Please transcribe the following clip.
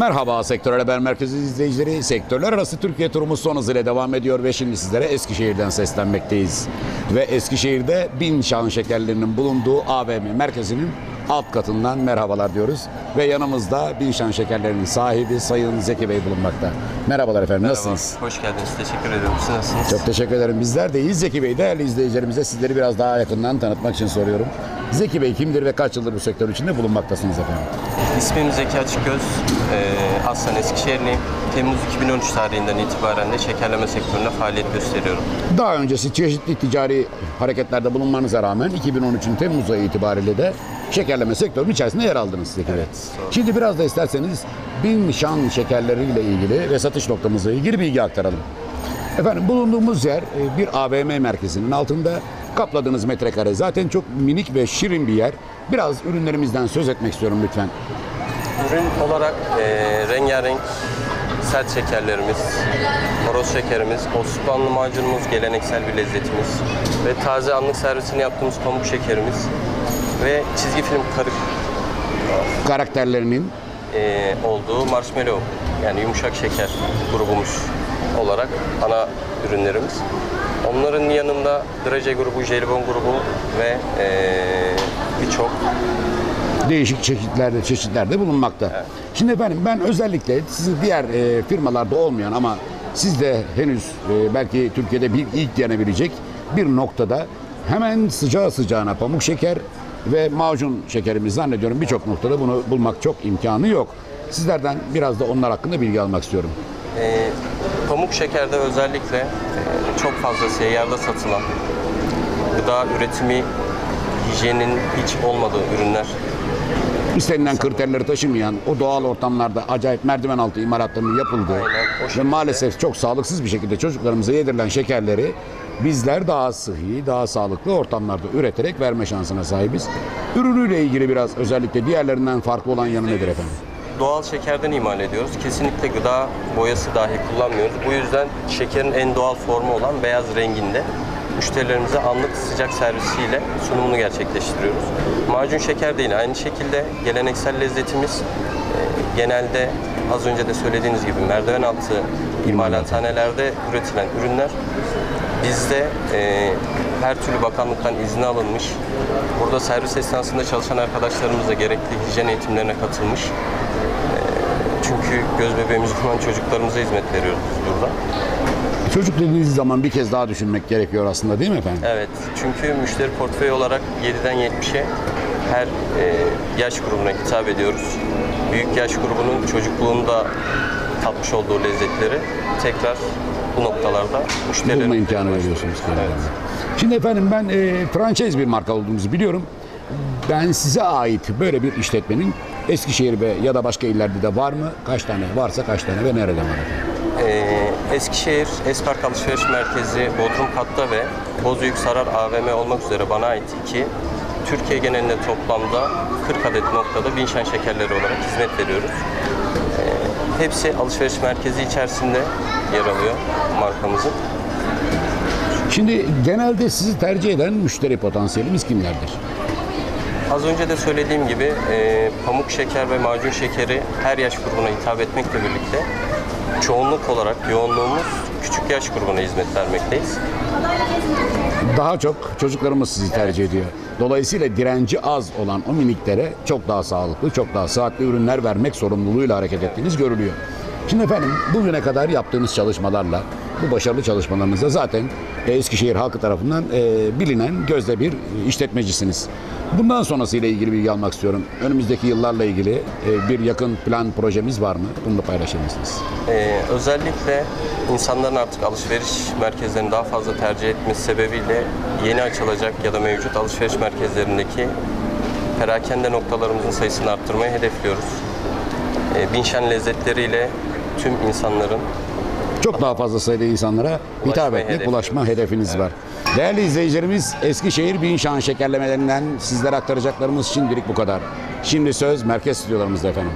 Merhaba Sektör Haber Merkezi izleyicileri. Sektörler arası Türkiye turumuz son hızıyla devam ediyor ve şimdi sizlere Eskişehir'den seslenmekteyiz. Ve Eskişehir'de bin şan şekerlerinin bulunduğu AVM merkezinin alt katından merhabalar diyoruz. Ve yanımızda bin şan şekerlerinin sahibi Sayın Zeki Bey bulunmakta. Merhabalar efendim nasılsınız? Merhaba, hoş geldiniz. Teşekkür ederim. Siz nasılsınız? Çok teşekkür ederim. Bizler de iyiyiz. Zeki Bey değerli izleyicilerimize sizleri biraz daha yakından tanıtmak için soruyorum. Zeki Bey kimdir ve kaç yıldır bu sektör içinde bulunmaktasınız efendim? İsmim Zeki Açıkgöz. Ee, aslen Eskişehirliyim. Temmuz 2013 tarihinden itibaren de şekerleme sektöründe faaliyet gösteriyorum. Daha öncesi çeşitli ticari hareketlerde bulunmanıza rağmen 2013'ün Temmuz ayı itibariyle de şekerleme sektörünün içerisinde yer aldınız Zeki Bey. Doğru. Şimdi biraz da isterseniz bin şan şekerleriyle ilgili ve satış noktamızla ilgili bilgi aktaralım. Efendim bulunduğumuz yer e, bir AVM merkezinin altında kapladığınız metrekare zaten çok minik ve şirin bir yer. Biraz ürünlerimizden söz etmek istiyorum lütfen. Ürün olarak e, rengarenk sert şekerlerimiz, horoz şekerimiz, Osmanlı macunumuz, geleneksel bir lezzetimiz ve taze anlık servisini yaptığımız pamuk şekerimiz ve çizgi film karık Karakterlerinin e, olduğu marshmallow yani yumuşak şeker grubumuz olarak ana ürünlerimiz. Onların yanında draje grubu, jelibon grubu ve e, birçok değişik çeşitlerde çeşitlerde bulunmakta. Şimdi efendim ben özellikle sizin diğer e, firmalarda olmayan ama sizde henüz e, belki Türkiye'de bir ilk denebilecek bir noktada hemen sıcağı sıcağına pamuk şeker ve macun şekerimiz zannediyorum birçok noktada bunu bulmak çok imkanı yok. Sizlerden biraz da onlar hakkında bilgi almak istiyorum. E, pamuk şekerde özellikle e, çok fazla seyyarda satılan gıda üretimi hijyenin hiç olmadığı ürünler İstenilen kriterleri taşımayan o doğal ortamlarda acayip merdiven altı imalatlarının yapıldığı Aynen, ve maalesef çok sağlıksız bir şekilde çocuklarımıza yedirilen şekerleri bizler daha sıhhi, daha sağlıklı ortamlarda üreterek verme şansına sahibiz. Ürünüyle ilgili biraz özellikle diğerlerinden farklı olan yanı nedir efendim? Doğal şekerden imal ediyoruz. Kesinlikle gıda boyası dahi kullanmıyoruz. Bu yüzden şekerin en doğal formu olan beyaz renginde müşterilerimize anlık sıcak servisiyle sunumunu gerçekleştiriyoruz. Macun şeker değil. Aynı şekilde geleneksel lezzetimiz e, genelde az önce de söylediğiniz gibi merdiven altı imalathanelerde üretilen ürünler bizde e, her türlü bakanlıktan izni alınmış. Burada servis esnasında çalışan arkadaşlarımız da gerekli hijyen eğitimlerine katılmış. Çünkü göz bebeğimiz olan çocuklarımıza hizmet veriyoruz biz burada. Çocuk dediğiniz zaman bir kez daha düşünmek gerekiyor aslında değil mi efendim? Evet, çünkü müşteri portföyü olarak 7'den 70'e her e, yaş grubuna hitap ediyoruz. Büyük yaş grubunun çocukluğunda tatmış olduğu lezzetleri tekrar bu noktalarda müşterilerimize Bulma imkanı veriyorsunuz. Evet. Şimdi efendim ben e, franchise bir marka olduğumuzu biliyorum. Ben size ait böyle bir işletmenin Eskişehir ve ya da başka illerde de var mı? Kaç tane varsa kaç tane ve nerede var? Ee, Eskişehir Espark Alışveriş Merkezi Bodrum Katta ve Bozüyük Sarar AVM olmak üzere bana ait iki Türkiye genelinde toplamda 40 adet noktada Binşen şekerleri olarak hizmet veriyoruz. Ee, hepsi alışveriş merkezi içerisinde yer alıyor markamızın. Şimdi genelde sizi tercih eden müşteri potansiyelimiz kimlerdir? Az önce de söylediğim gibi e, pamuk şeker ve macun şekeri her yaş grubuna hitap etmekle birlikte çoğunluk olarak yoğunluğumuz küçük yaş grubuna hizmet vermekteyiz. Daha çok çocuklarımız sizi tercih ediyor. Dolayısıyla direnci az olan o miniklere çok daha sağlıklı, çok daha sıhhatli ürünler vermek sorumluluğuyla hareket ettiğiniz görülüyor. Şimdi efendim bugüne kadar yaptığınız çalışmalarla, bu başarılı çalışmalarınızda zaten Eskişehir halkı tarafından e, bilinen gözde bir işletmecisiniz. Bundan sonrasıyla ilgili bilgi almak istiyorum. Önümüzdeki yıllarla ilgili e, bir yakın plan projemiz var mı? Bunu da paylaşır mısınız? Ee, özellikle insanların artık alışveriş merkezlerini daha fazla tercih etmesi sebebiyle yeni açılacak ya da mevcut alışveriş merkezlerindeki perakende noktalarımızın sayısını arttırmayı hedefliyoruz. Ee, Binşen lezzetleriyle tüm insanların çok daha fazla sayıda insanlara hitap etmek, hedefimiz. ulaşma hedefiniz var. Değerli izleyicilerimiz, Eskişehir Binşan şekerlemelerinden sizlere aktaracaklarımız şimdilik bu kadar. Şimdi söz merkez stüdyolarımızda efendim.